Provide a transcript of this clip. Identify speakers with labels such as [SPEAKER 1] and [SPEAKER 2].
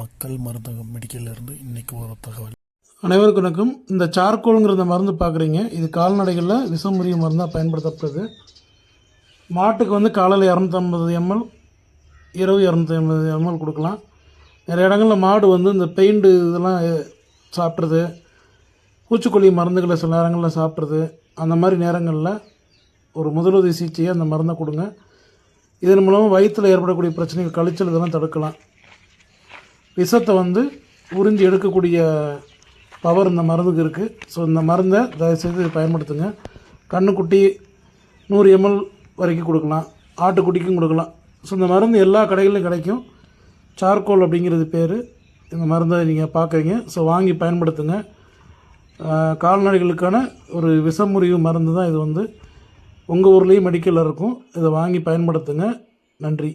[SPEAKER 1] மக்கள் மருந்தகம் மெடிக்கல்லேருந்து இன்றைக்கி ஒரு தகவல்.
[SPEAKER 2] அனைவருக்கும் வணக்கம். இந்த சார்கோலுங்கிற இந்த மருந்து பார்க்குறீங்க இது கால்நடைகளில் விஷமுறிவு மருந்தாக பயன்படுத்தப்படுது. மாட்டுக்கு வந்து காலையில் இரநூத்தம்பது எம்எல் இரவு இரநூத்தி ஐம்பது எம்எல் கொடுக்கலாம். நிறைய இடங்களில் மாடு வந்து இந்த பெயிண்ட் இதெல்லாம் சாப்பிட்றது. பூச்சிக்கொல்லி மருந்துகளை சில நேரங்களில் சாப்பிட்றது. அந்த மாதிரி நேரங்களில் ஒரு முதலுதவி சிகிச்சையை அந்த மருந்தை கொடுங்க. இதன் மூலமாக வயிற்றில் ஏற்படக்கூடிய பிரச்சனைகள் கழிச்சல் இதெல்லாம் தடுக்கலாம். விஷத்தை வந்து உறிஞ்சி எடுக்கக்கூடிய பவர் இந்த மருந்துக்கு இருக்குது ஸோ இந்த மருந்தை தயவுசெய்து பயன்படுத்துங்க. கண்ணுக்குட்டி நூறு எம்எல் வரைக்கும் கொடுக்கலாம். ஆட்டுக்குட்டிக்கும் கொடுக்கலாம். ஸோ இந்த மருந்து எல்லா கடைகளிலும் கிடைக்கும். சார்கோல் அப்படிங்கிறது பேர். இந்த மருந்தை நீங்கள் பார்க்குறீங்க. ஸோ வாங்கி பயன்படுத்துங்க. கால்நடைகளுக்கான ஒரு விஷமுறிவு மருந்து தான் இது வந்து. உங்கள் ஊர்லேயும் மெடிக்கலில் இருக்கும். இதை வாங்கி பயன்படுத்துங்க. நன்றி.